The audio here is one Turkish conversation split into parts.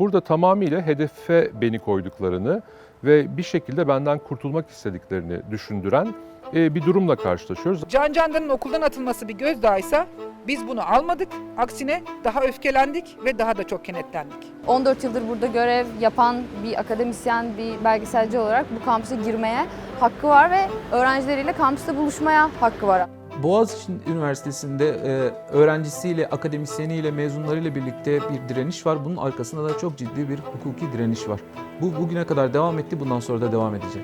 Burada tamamıyla hedefe beni koyduklarını ve bir şekilde benden kurtulmak istediklerini düşündüren e, bir durumla karşılaşıyoruz. Can Candan'ın okuldan atılması bir gözdağıysa biz bunu almadık. Aksine daha öfkelendik ve daha da çok kenetlendik. 14 yıldır burada görev yapan bir akademisyen, bir belgeselci olarak bu kampüse girmeye hakkı var ve öğrencileriyle kampüste buluşmaya hakkı var. Boğaziçi Üniversitesi'nde e, öğrencisiyle, akademisyeniyle, mezunlarıyla birlikte bir direniş var. Bunun arkasında da çok ciddi bir hukuki direniş var. Bu bugüne kadar devam etti, bundan sonra da devam edecek.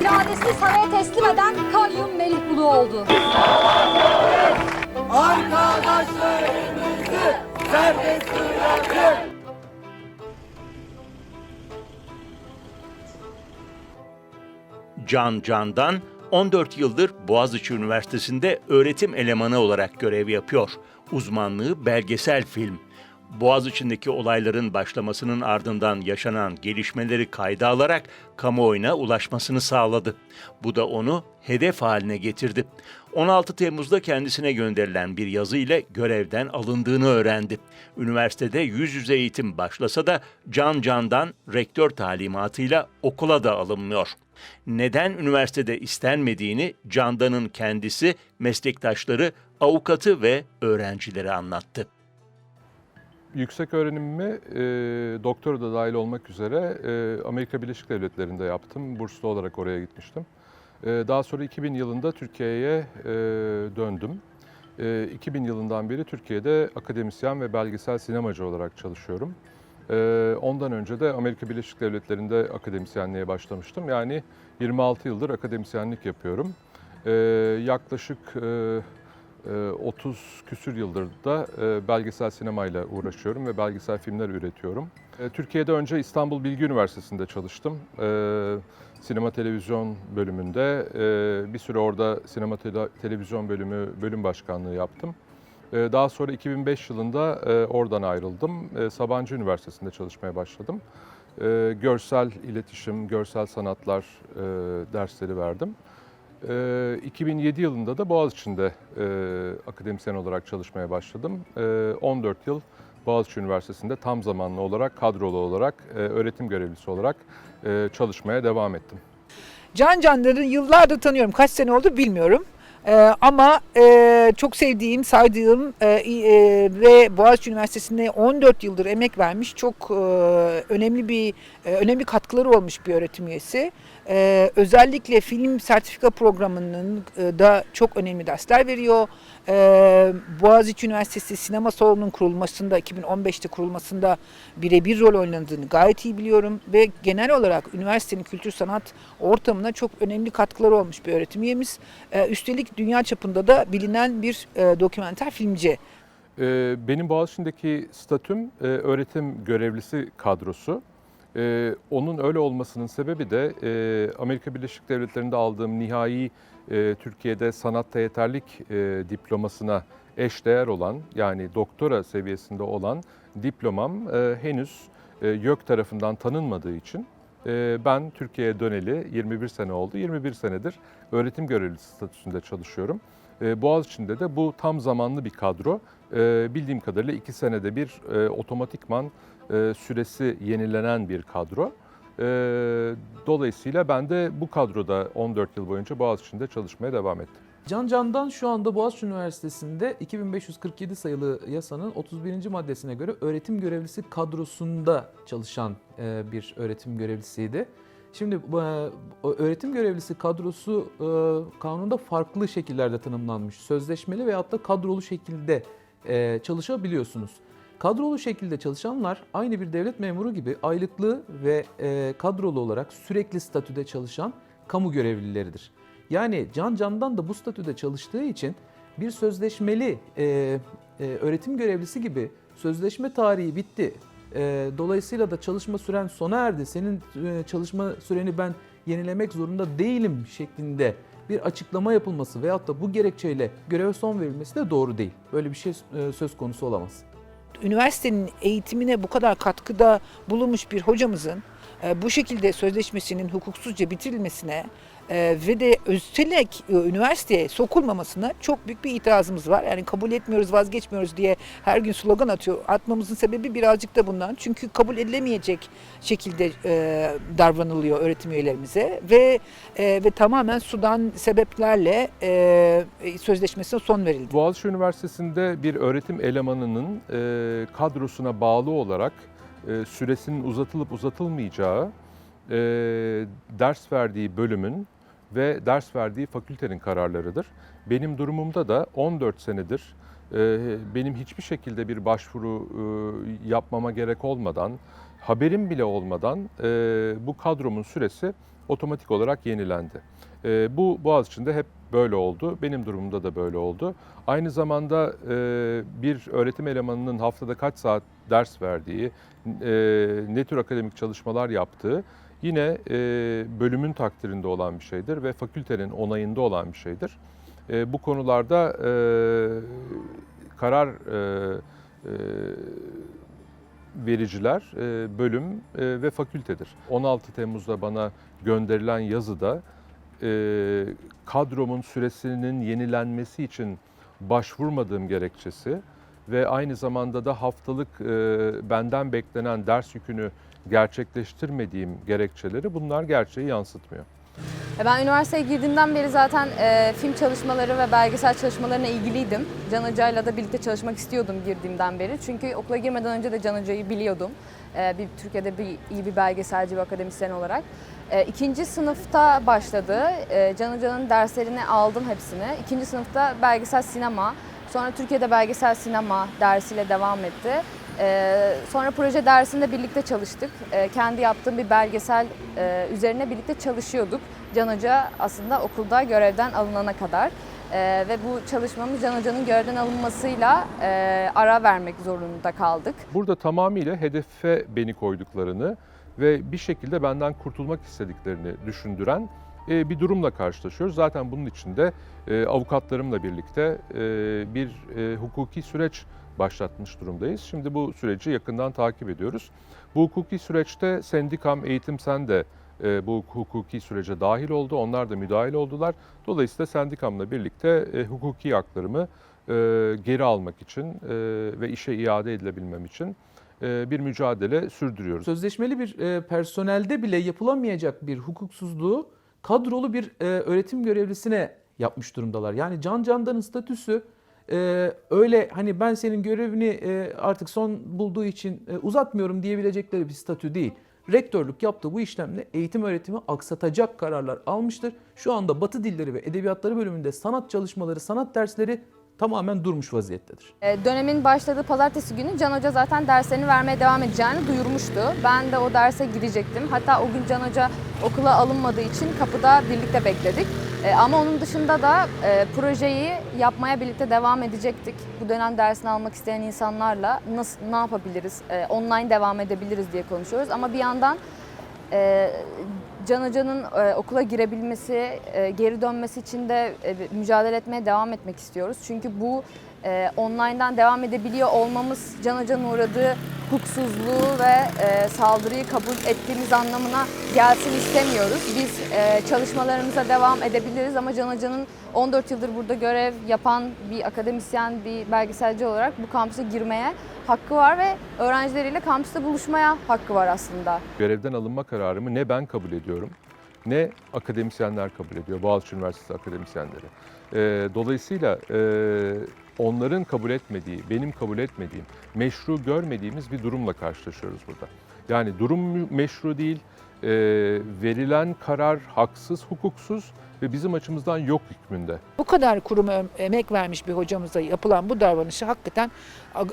iradesini saraya teslim eden kayyum Melih Bulu oldu. Can Candan 14 yıldır Boğaziçi Üniversitesi'nde öğretim elemanı olarak görev yapıyor. Uzmanlığı belgesel film. Boğaziçi'ndeki olayların başlamasının ardından yaşanan gelişmeleri kayda alarak kamuoyuna ulaşmasını sağladı. Bu da onu hedef haline getirdi. 16 Temmuz'da kendisine gönderilen bir yazı ile görevden alındığını öğrendi. Üniversitede yüz yüze eğitim başlasa da Can Can'dan rektör talimatıyla okula da alınmıyor. Neden üniversitede istenmediğini Candan'ın kendisi, meslektaşları, avukatı ve öğrencileri anlattı. Yüksek öğrenimimi e, doktora da dahil olmak üzere e, Amerika Birleşik Devletleri'nde yaptım. Burslu olarak oraya gitmiştim. E, daha sonra 2000 yılında Türkiye'ye e, döndüm. E, 2000 yılından beri Türkiye'de akademisyen ve belgesel sinemacı olarak çalışıyorum. E, ondan önce de Amerika Birleşik Devletleri'nde akademisyenliğe başlamıştım. Yani 26 yıldır akademisyenlik yapıyorum. E, yaklaşık e, e, 30 küsür yıldır da e, belgesel sinemayla uğraşıyorum ve belgesel filmler üretiyorum. E, Türkiye'de önce İstanbul Bilgi Üniversitesi'nde çalıştım. E, Sinema televizyon bölümünde. E, Bir süre orada sinema tele- televizyon bölümü bölüm başkanlığı yaptım. E, Daha sonra 2005 yılında e, oradan ayrıldım. E, Sabancı Üniversitesi'nde çalışmaya başladım. E, Görsel iletişim, görsel sanatlar dersleri verdim. Ee, 2007 yılında da Boğaziçi'nde akademisyen olarak çalışmaya başladım. Ee, 14 yıl Boğaziçi Üniversitesi'nde tam zamanlı olarak, kadrolu olarak, öğretim görevlisi olarak çalışmaya devam ettim. Can Candan'ı yıllardır tanıyorum. Kaç sene oldu bilmiyorum. Ee, ama e, çok sevdiğim, saydığım e, e, ve Boğaziçi Üniversitesi'nde 14 yıldır emek vermiş çok e, önemli bir e, önemli katkıları olmuş bir öğretim üyesi. E, özellikle film sertifika programının e, da çok önemli dersler veriyor. E, Boğaziçi Üniversitesi Sinema Salonu'nun kurulmasında 2015'te kurulmasında birebir rol oynadığını gayet iyi biliyorum ve genel olarak üniversitenin kültür sanat ortamına çok önemli katkıları olmuş bir öğretim üyemiz. E, üstelik dünya çapında da bilinen bir e, dokümenter filmci. Ee, Benim Boğaziçi'ndeki statüm e, öğretim görevlisi kadrosu. Ee, Onun öyle olmasının sebebi de e, Amerika Birleşik Devletleri'nde aldığım nihai e, Türkiye'de sanatta yeterlik e, diplomasına eşdeğer olan yani doktora seviyesinde olan diplomam e, henüz e, YÖK tarafından tanınmadığı için e, ben Türkiye'ye döneli 21 sene oldu. 21 senedir öğretim görevlisi statüsünde çalışıyorum. E, Boğaziçi'nde de bu tam zamanlı bir kadro. E, bildiğim kadarıyla iki senede bir e, otomatikman e, süresi yenilenen bir kadro. E, dolayısıyla ben de bu kadroda 14 yıl boyunca Boğaziçi'nde çalışmaya devam ettim. Can Candan şu anda Boğaziçi Üniversitesi'nde 2547 sayılı yasanın 31. maddesine göre öğretim görevlisi kadrosunda çalışan e, bir öğretim görevlisiydi. Şimdi öğretim görevlisi kadrosu kanunda farklı şekillerde tanımlanmış. Sözleşmeli veyahut da kadrolu şekilde çalışabiliyorsunuz. Kadrolu şekilde çalışanlar aynı bir devlet memuru gibi aylıklı ve e, kadrolu olarak sürekli statüde çalışan kamu görevlileridir. Yani Can Can'dan da bu statüde çalıştığı için bir sözleşmeli e, e, öğretim görevlisi gibi sözleşme tarihi bitti. E, dolayısıyla da çalışma süren sona erdi. Senin e, çalışma süreni ben yenilemek zorunda değilim şeklinde bir açıklama yapılması veyahut da bu gerekçeyle göreve son verilmesi de doğru değil. Böyle bir şey e, söz konusu olamaz. Üniversitenin eğitimine bu kadar katkıda bulunmuş bir hocamızın e, bu şekilde sözleşmesinin hukuksuzca bitirilmesine Ee, ve de üstelik e, üniversiteye sokulmamasına çok büyük bir itirazımız var. Yani kabul etmiyoruz, vazgeçmiyoruz diye her gün slogan atıyor. Atmamızın sebebi birazcık da bundan. Çünkü kabul edilemeyecek şekilde e, davranılıyor öğretim üyelerimize ve e, ve tamamen sudan sebeplerle e, sözleşmesine son verildi. Boğaziçi Üniversitesi'nde bir öğretim elemanının e, kadrosuna bağlı olarak e, süresinin uzatılıp uzatılmayacağı, e, ders verdiği bölümün ve ders verdiği fakültenin kararlarıdır. Benim durumumda da 14 senedir e, benim hiçbir şekilde bir başvuru e, yapmama gerek olmadan, haberim bile olmadan e, bu kadromun süresi otomatik olarak yenilendi. Bu Boğaziçi'nde hep böyle oldu. Benim durumumda da böyle oldu. Aynı zamanda bir öğretim elemanının haftada kaç saat ders verdiği, ne tür akademik çalışmalar yaptığı yine e, bölümün takdirinde olan bir şeydir ve fakültenin onayında olan bir şeydir. E, bu konularda e, karar e, e, vericiler e, bölüm e, ve fakültedir. 16 Temmuz'da bana gönderilen yazıda e, kadromun süresinin yenilenmesi için başvurmadığım gerekçesi ve aynı zamanda da haftalık e, benden beklenen ders yükünü gerçekleştirmediğim gerekçeleri bunlar gerçeği yansıtmıyor. Ben üniversiteye girdiğimden beri zaten e, film çalışmaları ve belgesel çalışmalarına ilgiliydim. Can Hoca'yla da birlikte çalışmak istiyordum girdiğimden beri. Çünkü okula girmeden önce de Can Hoca'yı biliyordum. E, bir Türkiye'de bir iyi bir belgeselci ve akademisyen olarak. E, ikinci sınıfta başladı. E, Can Hoca'nın derslerini aldım hepsini. İkinci sınıfta belgesel sinema, sonra Türkiye'de belgesel sinema dersiyle devam etti. Ee, sonra proje dersinde birlikte çalıştık. Ee, kendi yaptığım bir belgesel e, üzerine birlikte çalışıyorduk. Can Hoca aslında okulda görevden alınana kadar. Ee, ve bu çalışmamız Can Hoca'nın görevden alınmasıyla e, ara vermek zorunda kaldık. Burada tamamıyla hedefe beni koyduklarını ve bir şekilde benden kurtulmak istediklerini düşündüren bir durumla karşılaşıyoruz. Zaten bunun için de e, avukatlarımla birlikte e, bir e, hukuki süreç başlatmış durumdayız. Şimdi bu süreci yakından takip ediyoruz. Bu hukuki süreçte sendikam, eğitim sen de bu hukuki sürece dahil oldu. Onlar da müdahil oldular. Dolayısıyla sendikamla birlikte hukuki haklarımı geri almak için ve işe iade edilebilmem için bir mücadele sürdürüyoruz. Sözleşmeli bir personelde bile yapılamayacak bir hukuksuzluğu kadrolu bir e, öğretim görevlisine yapmış durumdalar. Yani Can Candan'ın statüsü e, öyle hani ben senin görevini e, artık son bulduğu için e, uzatmıyorum diyebilecekleri bir statü değil. Rektörlük yaptığı bu işlemle eğitim öğretimi aksatacak kararlar almıştır. Şu anda Batı Dilleri ve Edebiyatları bölümünde sanat çalışmaları, sanat dersleri tamamen durmuş vaziyettedir. E, dönemin başladığı pazartesi günü Can Hoca zaten derslerini vermeye devam edeceğini duyurmuştu. Ben de o derse gidecektim. Hatta o gün Can Hoca okula alınmadığı için kapıda birlikte bekledik. E, ama onun dışında da e, projeyi yapmaya birlikte devam edecektik. Bu dönem dersini almak isteyen insanlarla nasıl ne yapabiliriz, e, online devam edebiliriz diye konuşuyoruz. Ama bir yandan e, Can Hoca'nın e, okula girebilmesi, e, geri dönmesi için de e, mücadele etmeye devam etmek istiyoruz. Çünkü bu e, online'dan devam edebiliyor olmamız Can Hoca'nın uğradığı hukuksuzluğu ve e, saldırıyı kabul ettiğimiz anlamına gelsin istemiyoruz. Biz e, çalışmalarımıza devam edebiliriz ama Can Hoca'nın 14 yıldır burada görev yapan bir akademisyen, bir belgeselci olarak bu kampüse girmeye hakkı var ve öğrencileriyle kampüste buluşmaya hakkı var aslında. Görevden alınma kararımı ne ben kabul ediyorum ne akademisyenler kabul ediyor. Boğaziçi Üniversitesi akademisyenleri. Ee, dolayısıyla e, onların kabul etmediği, benim kabul etmediğim, meşru görmediğimiz bir durumla karşılaşıyoruz burada. Yani durum meşru değil, verilen karar haksız, hukuksuz ve bizim açımızdan yok hükmünde. Bu kadar kuruma em- emek vermiş bir hocamıza yapılan bu davranışı hakikaten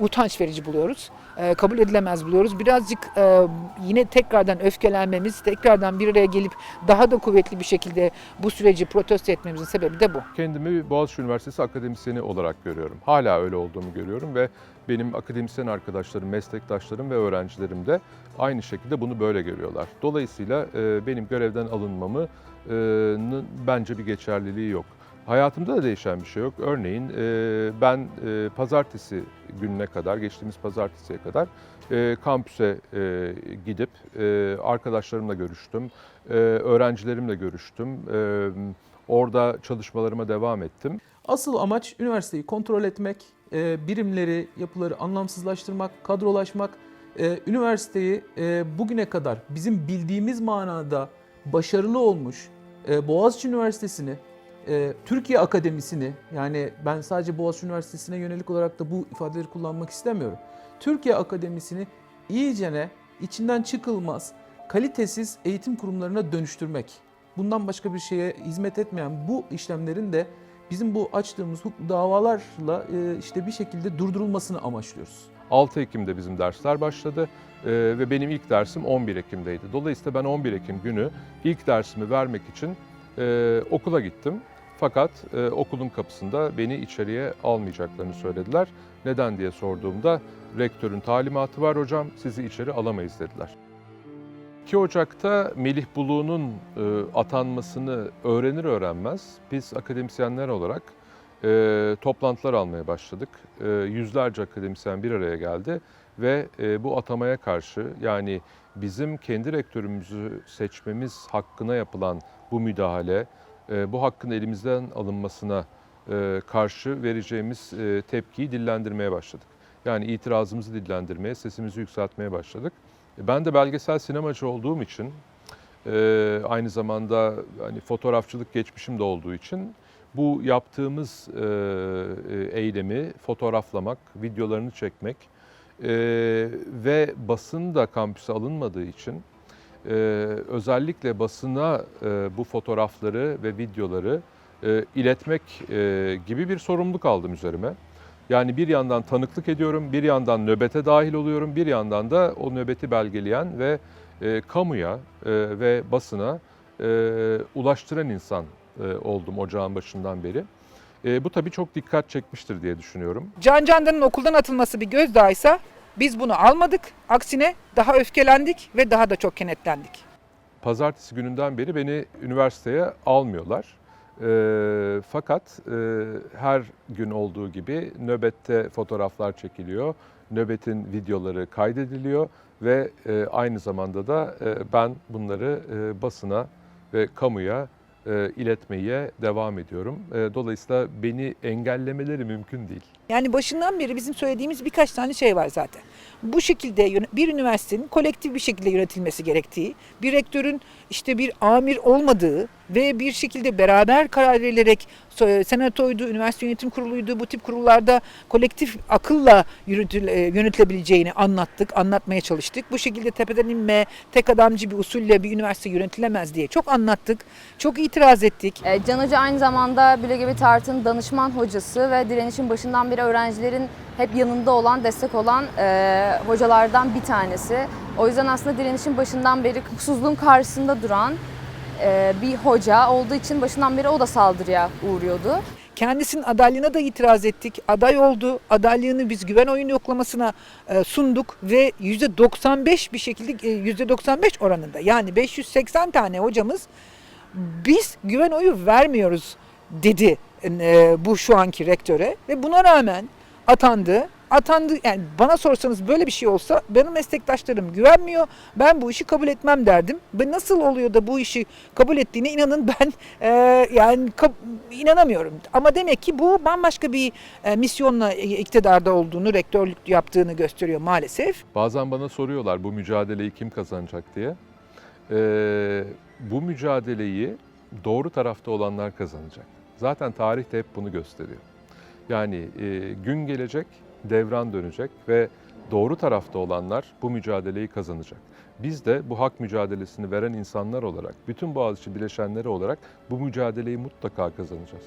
utanç verici buluyoruz. Kabul edilemez buluyoruz. Birazcık e, yine tekrardan öfkelenmemiz, tekrardan bir araya gelip daha da kuvvetli bir şekilde bu süreci protesto etmemizin sebebi de bu. Kendimi Boğaziçi Üniversitesi akademisyeni olarak görüyorum. Hala öyle olduğumu görüyorum ve benim akademisyen arkadaşlarım, meslektaşlarım ve öğrencilerim de aynı şekilde bunu böyle görüyorlar. Dolayısıyla e, benim görevden alınmamı bence bir geçerliliği yok. Hayatımda da değişen bir şey yok. Örneğin e, ben e, pazartesi gününe kadar, geçtiğimiz pazartesiye kadar e, kampüse gidip arkadaşlarımla görüştüm, öğrencilerimle görüştüm. Orada çalışmalarıma devam ettim. Asıl amaç üniversiteyi kontrol etmek, birimleri, yapıları anlamsızlaştırmak, kadrolaşmak, üniversiteyi bugüne kadar bizim bildiğimiz manada başarılı olmuş e, Boğaziçi Üniversitesi'ni, e, Türkiye Akademisi'ni yani ben sadece Boğaziçi Üniversitesi'ne yönelik olarak da bu ifadeleri kullanmak istemiyorum. Türkiye Akademisi'ni iyicene içinden çıkılmaz, kalitesiz eğitim kurumlarına dönüştürmek. Bundan başka bir şeye hizmet etmeyen bu işlemlerin de bizim bu açtığımız hukuk davalarla e, işte bir şekilde durdurulmasını amaçlıyoruz. 6 Ekim'de bizim dersler başladı e, ve benim ilk dersim 11 Ekim'deydi. Dolayısıyla ben 11 Ekim günü ilk dersimi vermek için e, okula gittim. Fakat e, okulun kapısında beni içeriye almayacaklarını söylediler. Neden diye sorduğumda rektörün talimatı var hocam sizi içeri alamayız dediler. 2 Ocak'ta Melih Bulu'nun e, atanmasını öğrenir öğrenmez biz akademisyenler olarak e, toplantılar almaya başladık. E, yüzlerce akademisyen bir araya geldi ve e, bu atamaya karşı yani bizim kendi rektörümüzü seçmemiz hakkına yapılan bu müdahale, e, bu hakkın elimizden alınmasına e, karşı vereceğimiz e, tepkiyi dillendirmeye başladık. Yani itirazımızı dillendirmeye, sesimizi yükseltmeye başladık. E, Ben de belgesel sinemacı olduğum için, e, aynı zamanda hani fotoğrafçılık geçmişim de olduğu için bu yaptığımız e, eylemi fotoğraflamak, videolarını çekmek ve basın da kampüse alınmadığı için özellikle basına bu fotoğrafları ve videoları iletmek gibi bir sorumluluk aldım üzerime. Yani bir yandan tanıklık ediyorum, bir yandan nöbete dahil oluyorum, bir yandan da o nöbeti belgeleyen ve e, kamuya e, ve basına e, ulaştıran insan e, oldum ocağın başından beri. E, bu tabii çok dikkat çekmiştir diye düşünüyorum. Can Candan'ın okuldan atılması bir gözdağıysa biz bunu almadık. Aksine daha öfkelendik ve daha da çok kenetlendik. Pazartesi gününden beri beni üniversiteye almıyorlar. E, fakat e, her gün olduğu gibi nöbette fotoğraflar çekiliyor, nöbetin videoları kaydediliyor ve e, aynı zamanda da e, ben bunları e, basına ve kamuya e, iletmeye devam ediyorum. E, dolayısıyla beni engellemeleri mümkün değil. Yani başından beri bizim söylediğimiz birkaç tane şey var zaten. Bu şekilde bir üniversitenin kolektif bir şekilde yönetilmesi gerektiği, bir rektörün işte bir amir olmadığı ve bir şekilde beraber karar verilerek so- senatoydu, üniversite yönetim kuruluydu bu tip kurullarda kolektif akılla e, yönetilebileceğini anlattık, anlatmaya çalıştık. Bu şekilde tepeden inme, tek adamcı bir usulle bir üniversite yönetilemez diye çok anlattık, çok itiraz ettik. E, Can Hoca aynı zamanda Bülent Tart'ın danışman hocası ve direnişin başından beri öğrencilerin hep yanında olan, destek olan e, hocalardan bir tanesi. O yüzden aslında direnişin başından beri hukuksuzluğun karşısında duran e, bir hoca olduğu için başından beri o da saldırıya uğruyordu. Kendisinin adaylığına da itiraz ettik. Aday oldu. Adaylığını biz güven oyunu yoklamasına e, sunduk ve %95 bir şekilde e, %95 oranında yani 580 tane hocamız biz güven oyu vermiyoruz dedi e, bu şu anki rektöre ve buna rağmen atandı. Atandı yani bana sorsanız böyle bir şey olsa benim meslektaşlarım güvenmiyor. Ben bu işi kabul etmem derdim. Ve nasıl oluyor da bu işi kabul ettiğine inanın ben e, yani inanamıyorum. Ama demek ki bu bambaşka bir e, misyonla iktidarda olduğunu, rektörlük yaptığını gösteriyor maalesef. Bazen bana soruyorlar bu mücadeleyi kim kazanacak diye. Ee, bu mücadeleyi doğru tarafta olanlar kazanacak. Zaten tarih de hep bunu gösteriyor. Yani e, gün gelecek, devran dönecek ve doğru tarafta olanlar bu mücadeleyi kazanacak. Biz de bu hak mücadelesini veren insanlar olarak, bütün Boğaziçi bileşenleri olarak bu mücadeleyi mutlaka kazanacağız.